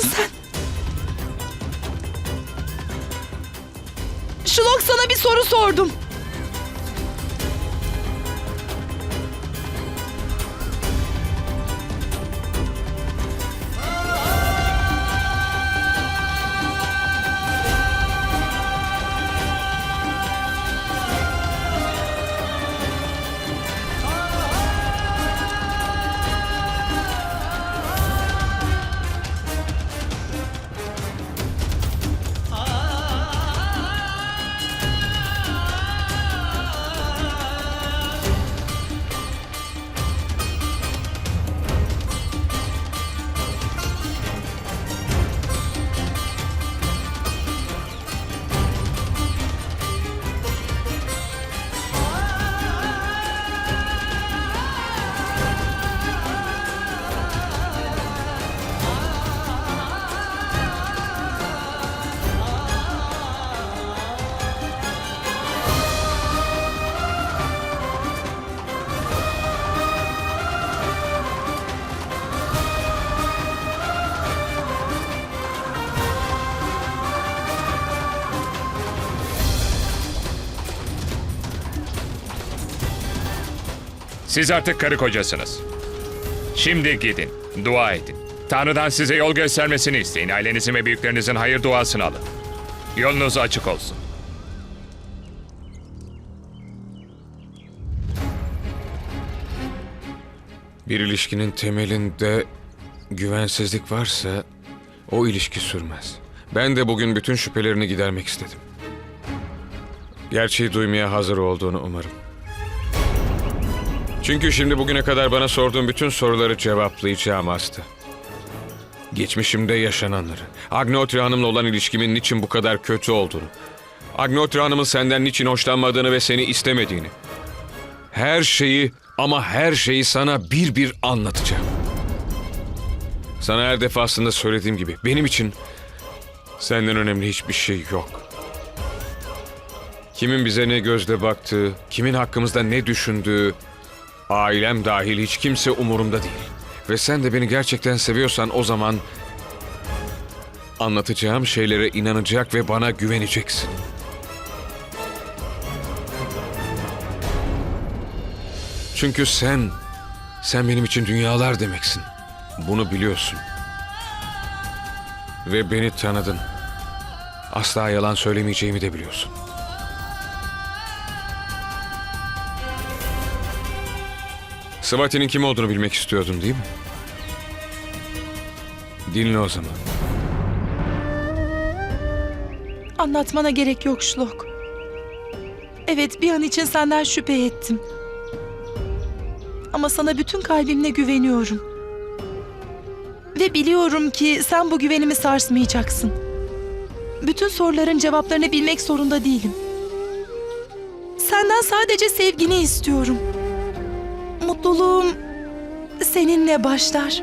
yaptın sen? Şulok sana bir soru sordum. Siz artık karı kocasınız. Şimdi gidin, dua edin. Tanrı'dan size yol göstermesini isteyin. Ailenizin ve büyüklerinizin hayır duasını alın. Yolunuz açık olsun. Bir ilişkinin temelinde güvensizlik varsa o ilişki sürmez. Ben de bugün bütün şüphelerini gidermek istedim. Gerçeği duymaya hazır olduğunu umarım. Çünkü şimdi bugüne kadar bana sorduğun bütün soruları cevaplayacağım Aslı. Geçmişimde yaşananları, Agnotri Hanım'la olan ilişkimin niçin bu kadar kötü olduğunu, Agnotri Hanım'ın senden niçin hoşlanmadığını ve seni istemediğini, her şeyi ama her şeyi sana bir bir anlatacağım. Sana her defasında söylediğim gibi benim için senden önemli hiçbir şey yok. Kimin bize ne gözle baktığı, kimin hakkımızda ne düşündüğü, ailem dahil hiç kimse umurumda değil. Ve sen de beni gerçekten seviyorsan o zaman anlatacağım şeylere inanacak ve bana güveneceksin. Çünkü sen, sen benim için dünyalar demeksin. Bunu biliyorsun. Ve beni tanıdın. Asla yalan söylemeyeceğimi de biliyorsun. Swati'nin kim olduğunu bilmek istiyordun değil mi? Dinle o zaman. Anlatmana gerek yok Şulok. Evet bir an için senden şüphe ettim. Ama sana bütün kalbimle güveniyorum. Ve biliyorum ki sen bu güvenimi sarsmayacaksın. Bütün soruların cevaplarını bilmek zorunda değilim. Senden sadece sevgini istiyorum. Mutluluğum seninle başlar.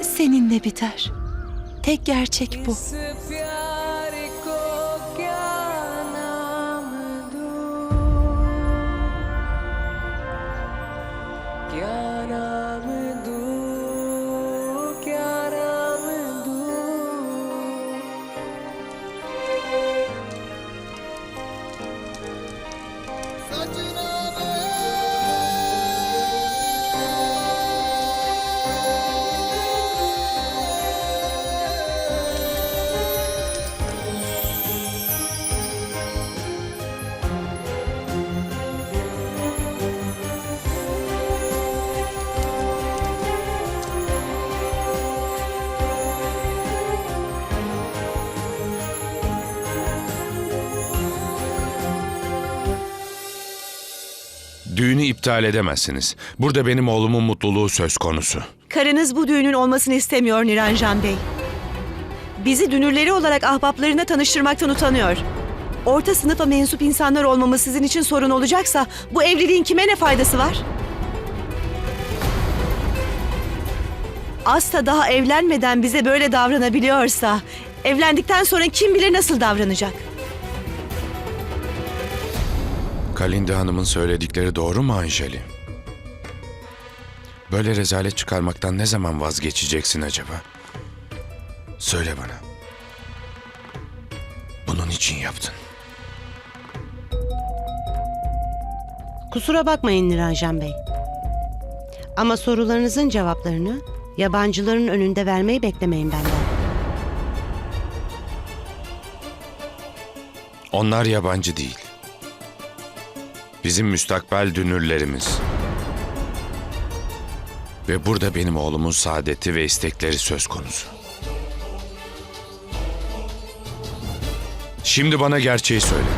Seninle biter. Tek gerçek bu. Düğünü iptal edemezsiniz. Burada benim oğlumun mutluluğu söz konusu. Karınız bu düğünün olmasını istemiyor Niranjan Bey. Bizi dünürleri olarak ahbaplarına tanıştırmaktan utanıyor. Orta sınıfa mensup insanlar olmamız sizin için sorun olacaksa bu evliliğin kime ne faydası var? Asta daha evlenmeden bize böyle davranabiliyorsa evlendikten sonra kim bilir nasıl davranacak? Kalinde Hanım'ın söyledikleri doğru mu Anjali? Böyle rezalet çıkarmaktan ne zaman vazgeçeceksin acaba? Söyle bana. Bunun için yaptın. Kusura bakmayın Niranjan Bey. Ama sorularınızın cevaplarını yabancıların önünde vermeyi beklemeyin benden. Onlar yabancı değil. Bizim müstakbel dünürlerimiz. Ve burada benim oğlumun saadeti ve istekleri söz konusu. Şimdi bana gerçeği söyle.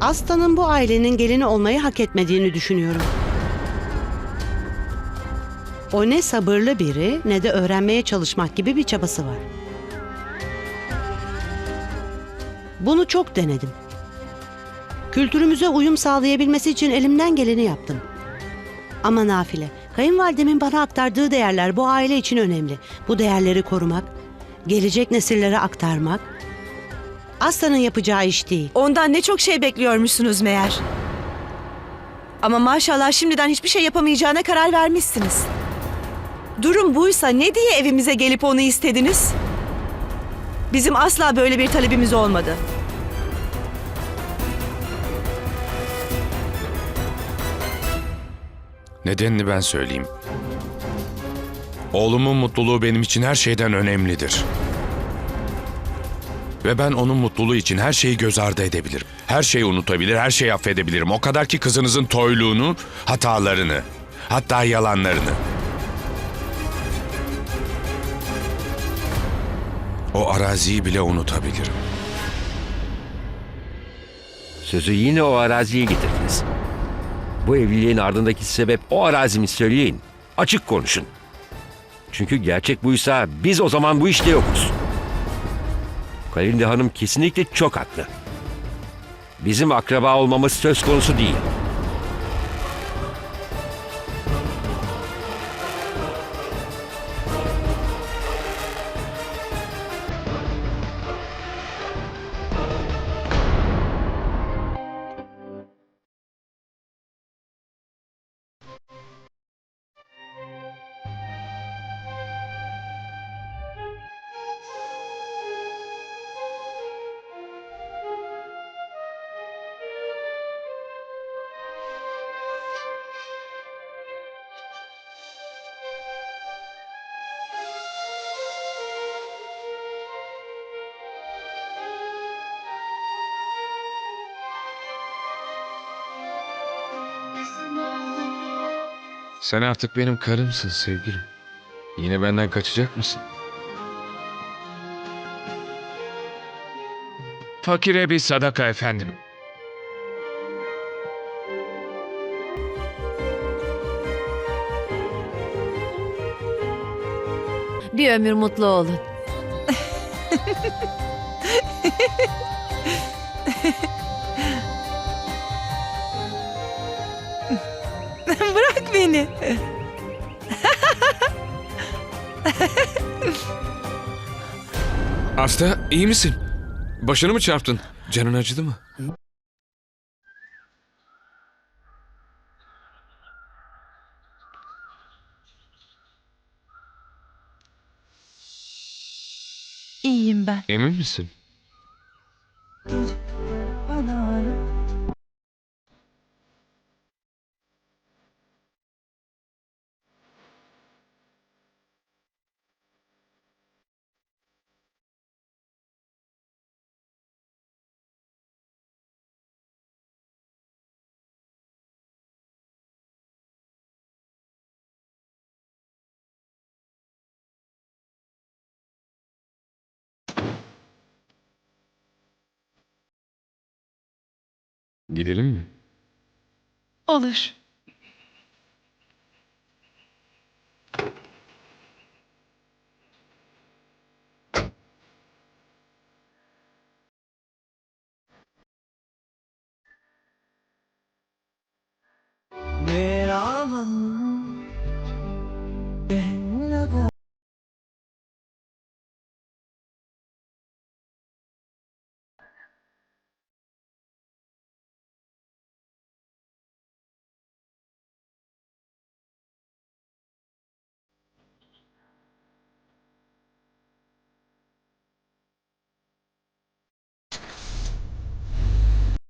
Aslan'ın bu ailenin gelini olmayı hak etmediğini düşünüyorum. O ne sabırlı biri ne de öğrenmeye çalışmak gibi bir çabası var. Bunu çok denedim. Kültürümüze uyum sağlayabilmesi için elimden geleni yaptım. Ama nafile, kayınvalidemin bana aktardığı değerler bu aile için önemli. Bu değerleri korumak, gelecek nesillere aktarmak, Aslan'ın yapacağı iş değil. Ondan ne çok şey bekliyormuşsunuz meğer. Ama maşallah şimdiden hiçbir şey yapamayacağına karar vermişsiniz. Durum buysa ne diye evimize gelip onu istediniz? Bizim asla böyle bir talebimiz olmadı. Nedenini ben söyleyeyim. Oğlumun mutluluğu benim için her şeyden önemlidir. Ve ben onun mutluluğu için her şeyi göz ardı edebilirim. Her şeyi unutabilir, her şeyi affedebilirim. O kadar ki kızınızın toyluğunu, hatalarını, hatta yalanlarını. Araziyi bile unutabilirim. Sözü yine o araziye getirdiniz. Bu evliliğin ardındaki sebep o arazi mi söyleyin. Açık konuşun. Çünkü gerçek buysa biz o zaman bu işte yokuz. Kalinde Hanım kesinlikle çok haklı. Bizim akraba olmamız söz konusu değil. Sen artık benim karımsın sevgilim. Yine benden kaçacak mısın? Fakire bir sadaka efendim. Bir ömür mutlu olun. beni. Asta iyi misin? Başını mı çarptın? Canın acıdı mı? İyiyim ben. Emin misin? Gidelim mi? Olur.